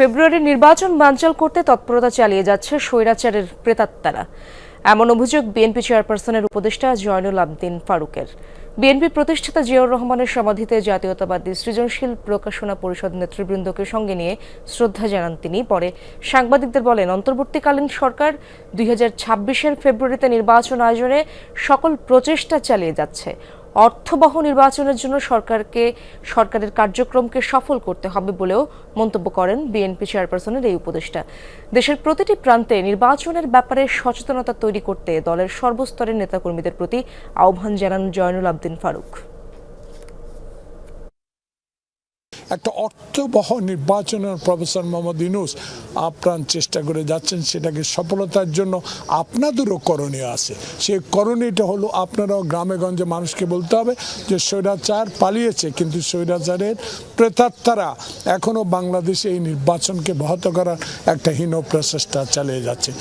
ফেব্রুয়ারির নির্বাচন বানচাল করতে তৎপরতা চালিয়ে যাচ্ছে স্বৈরাচারের প্রেতাত্মারা। এমন অভিযোগ বিএনপি চেয়ারপারসনের উপদেষ্টা জয়নুল আবদিন ফারুকের। বিএনপি প্রতিষ্ঠাতা জিয়াউর রহমানের সমাধিতে জাতীয়তাবাদী সৃজনশীল প্রকাশনা পরিষদ নেতৃবৃন্দকে সঙ্গে নিয়ে শ্রদ্ধা জানান তিনি। পরে সাংবাদিকদের বলেন, অন্তর্বর্তীকালীন সরকার দুই হাজার ফেব্রুয়ারিতে নির্বাচন আয়োজনে সকল প্রচেষ্টা চালিয়ে যাচ্ছে। অর্থবহ নির্বাচনের জন্য সরকারকে, সরকারের কার্যক্রমকে সফল করতে হবে বলেও মন্তব্য করেন বিএনপি চেয়ারপারসনের এই উপদেষ্টা। দেশের প্রতিটি প্রান্তে নির্বাচনের ব্যাপারে সচেতনতা তৈরি করতে দলের সর্বস্তরের নেতাকর্মীদের প্রতি আহ্বান জানান জয়নুল আবদিন ফারুক। একটা অর্থবহ নির্বাচনের প্রফেসর মোহাম্মদ ইউনুস আপ্রাণ চেষ্টা করে যাচ্ছেন, সেটাকে সফলতার জন্য আপনাদেরও করণীয় আছে। সেই করণীয়টা হলো আপনারাও গ্রামে গঞ্জে মানুষকে বলতে হবে যে, স্বৈরাচার পালিয়েছে, কিন্তু স্বৈরাচারের প্রেতাত্মারা এখনও বাংলাদেশে এই নির্বাচনকে ব্যাহত করার একটা হীন প্রচেষ্টা চালিয়ে যাচ্ছে।